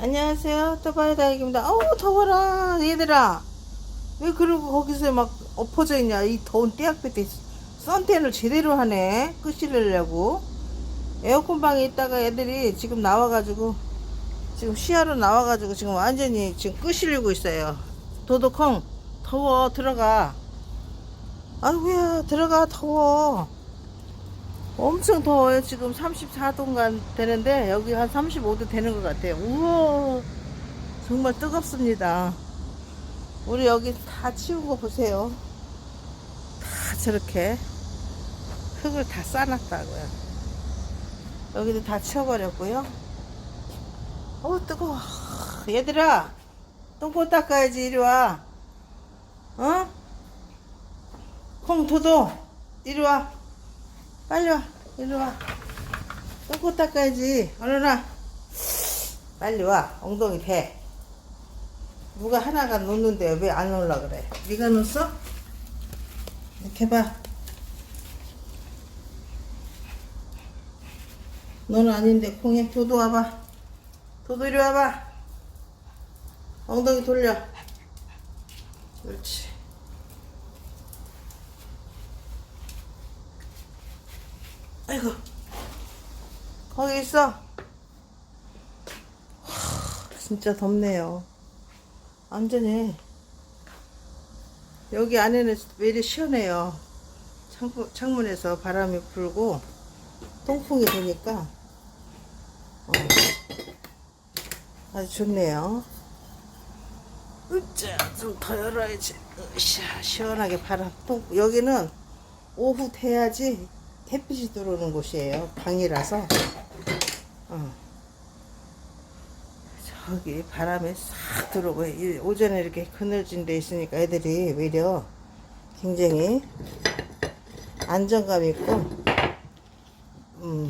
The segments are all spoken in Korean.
안녕하세요. 또바이다익입니다. 어우, 더워라. 얘들아. 왜 그러고 거기서 막 엎어져 있냐. 이 더운 떼약볕에 선텐을 제대로 하네. 끄시려고. 에어컨 방에 있다가 애들이 지금 나와가지고, 지금 시야로 나와가지고 지금 완전히 지금 끄시려고 있어요. 도도콩, 더워. 들어가. 아이고야, 들어가. 더워. 엄청 더워요. 지금 34도가 되는데 여기 한 35도 되는 것 같아요. 우와, 정말 뜨겁습니다. 우리 여기 다 치운 거 보세요. 다 저렇게 흙을 다 싸놨다고요. 여기도 다 치워버렸고요. 어 뜨거워. 얘들아, 똥꼬 닦아야지 이리 와. 어? 콩토도 이리 와. 빨리 와. 이리 와. 똥꼬 닦아야지. 얼른 와. 빨리 와. 엉덩이 대. 누가 하나가 놓는데 왜 안 올라 그래? 네가 놓았어? 이렇게 봐. 너는 아닌데 콩이 도도 와봐. 도도 이리 와봐. 엉덩이 돌려. 그렇지. 아이고. 거기 있어. 하, 진짜 덥네요. 완전히 여기 안에는 왜 이리 시원해요. 창문, 창문에서 바람이 불고 통풍이 되니까. 어, 아주 좋네요. 으짜 좀 더 열어야지. 으쌰 시원하게 바람. 통 여기는 오후 돼야지 햇빛이 들어오는 곳이에요. 방이라서. 어. 저기 바람이 싹 들어오고 이 오전에 이렇게 그늘진 데 있으니까 애들이 외려 굉장히 안정감 있고 음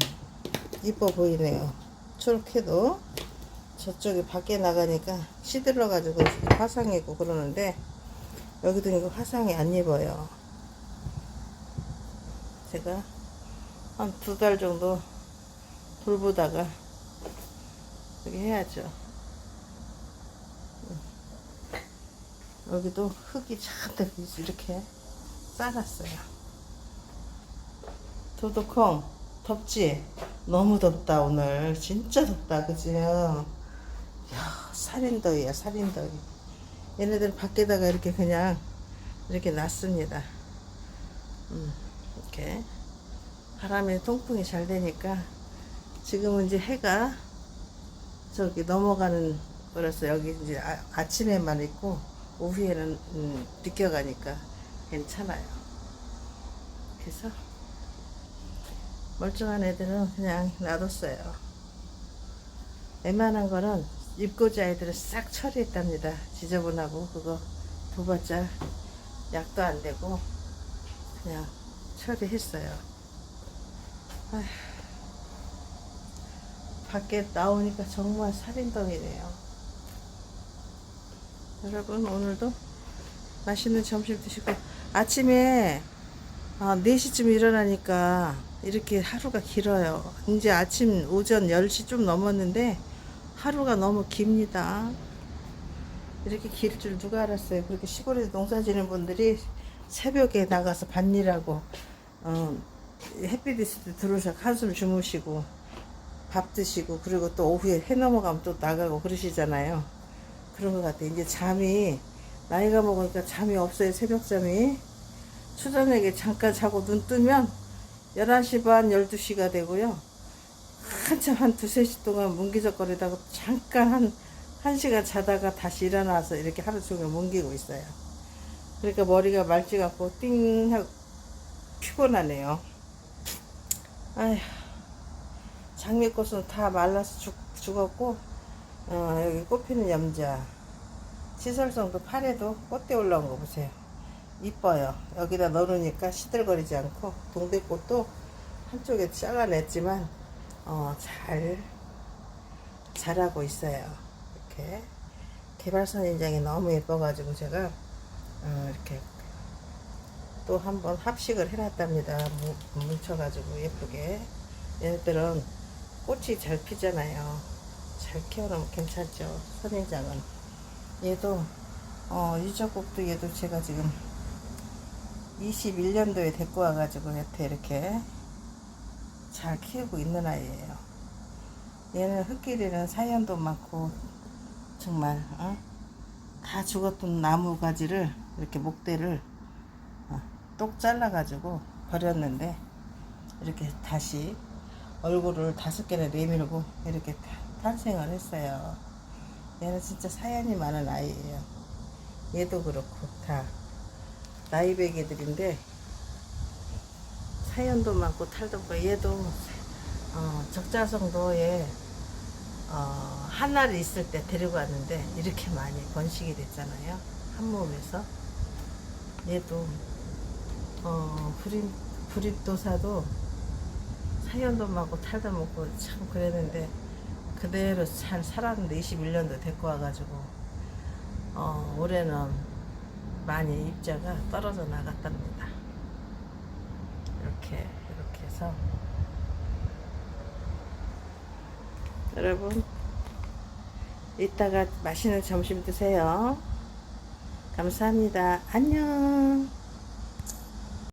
이뻐 보이네요. 초록해도 저쪽에 밖에 나가니까 시들러 가지고 화상이고 그러는데 여기도 이거 화상이 안 입어요. 제가 한 두 달 정도 돌보다가 여기 해야죠. 여기도 흙이 잔뜩 이렇게 쌓았어요. 도도콩 덥지? 너무 덥다 오늘 진짜 덥다 그죠? 야 살인더위야 살인더위 얘네들 밖에다가 이렇게 그냥 이렇게 놨습니다. 음, 이렇게 바람에 통풍이 잘 되니까 지금은 이제 해가 저기 넘어가는 거라서 여기 이제 아, 아침에만 있고 오후에는 음, 비껴가니까 괜찮아요. 그래서 멀쩡한 애들은 그냥 놔뒀어요. 웬만한 거는 입고자 애들은 싹 처리했답니다. 지저분하고 그거 도봤자 약도 안 되고 그냥 처리했어요. 밖에 나오니까 정말 살인덩이네요. 여러분 오늘도 맛있는 점심 드시고 아침에 아, 4시쯤 일어나니까 이렇게 하루가 길어요. 이제 아침 오전 10시 좀 넘었는데 하루가 너무 깁니다. 이렇게 길 줄 누가 알았어요. 그렇게 시골에서 농사 지는 분들이 새벽에 나가서 밭일하고 어, 햇빛 있을 때 들어오셔 한숨 주무시고 밥 드시고 그리고 또 오후에 해 넘어가면 또 나가고 그러시잖아요. 그런 것 같아요. 이제 잠이 나이가 먹으니까 잠이 없어요. 새벽잠이 수저녁에 잠깐 자고 눈 뜨면 11시 반 12시가 되고요. 한참 한 두세 시 동안 뭉기적거리다가 잠깐 한, 한 시간 자다가 다시 일어나서 이렇게 하루 종일 뭉기고 있어요. 그러니까 머리가 맑지 않고 띵 하고 피곤하네요. 아휴, 장미꽃은 다 말라서 죽, 죽었고, 어, 여기 꽃피는 염자. 시설성도 팔에도 꽃대 올라온 거 보세요. 이뻐요. 여기다 넣으니까 시들거리지 않고, 동백꽃도 한쪽에 잘라냈지만, 어, 잘, 자라고 있어요. 이렇게. 개발선 인장이 너무 예뻐가지고 제가, 어, 이렇게 또 한번 합식을 해놨답니다. 뭉- 뭉쳐가지고 예쁘게. 얘네들은 꽃이 잘 피잖아요. 잘 키워놓으면 괜찮죠. 선인장은. 얘도, 어, 유적국도 얘도 제가 지금 21년도에 데리고 와가지고 여태 이렇게 잘 키우고 있는 아이예요. 얘는 흙길이는 사연도 많고, 정말, 어? 다 죽었던 나무 가지를, 이렇게 목대를, 어, 똑 잘라가지고 버렸는데, 이렇게 다시 얼굴을 다섯 개를 내밀고 이렇게 타- 탄생을 했어요. 얘는 진짜 사연이 많은 아이예요. 얘도 그렇고 다 나이베개들인데 사연도 많고 탈도 많고 얘도 어, 적자성도 에 어, 하나를 있을 때 데리고 왔는데 이렇게 많이 번식이 됐잖아요. 한 몸에서 얘도 어, 불임 불입도사도 사연도 많고 탈도 많고 참 그랬는데 그대로 잘 살았는데 21년도 데리고 와가지고 어, 올해는 많이 입자가 떨어져 나갔답니다. 이렇게 이렇게 해서 여러분 이따가 맛있는 점심 드세요. 감사합니다. 안녕.